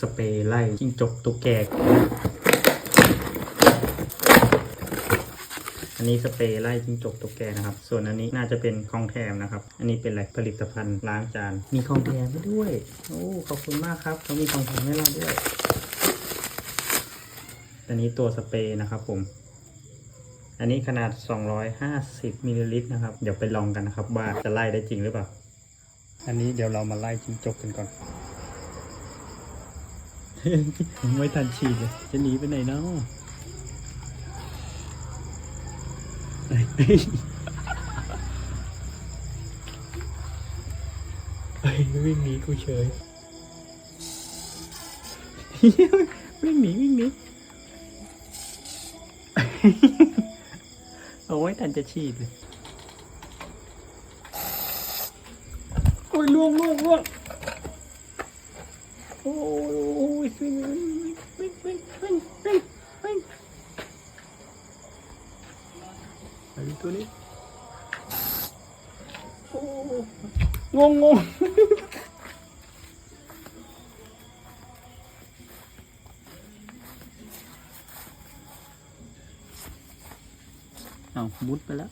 สเปรย์ไล่จิ้งจกตุ๊กแก อันนี้สเปรย์ไล่จิ้งจกตุ๊กแกนะครับ ส่วนอันนี้น่าจะเป็นของแถมนะครับ อันนี้เป็นอะไรผลิตภัณฑ์ล้างจาน มีของแถมให้ด้วย โอ้ ขอบคุณมากครับเขามีของแถมให้เราด้วย อันนี้ตัวสเปรย์นะครับผม อันนี้ขนาด 250มิลลิลิตรนะครับ เดี๋ยวไปลองกันนะครับว่าจะไล่ได้จริงหรือเปล่า อันนี้เดี๋ยวเรามาไล่จิ้งจกกันก่อน ไม่ทันฉีดเลย จะหนีไปไหนเนาะเฮ้ยเฮ้ยวิ่งหนีกูเฉยวิ่งหนีวิ่งหนีเอาไว้ทันจะฉีดเลยโอ้ยล่วงล่วงล่วงโอ้ย วิ่งวิ่งวิ่งวิ่งวิ่งวิ่งวิ่งไอ้ตัวนี้โอ้งงงงเอามุดไปแล้ว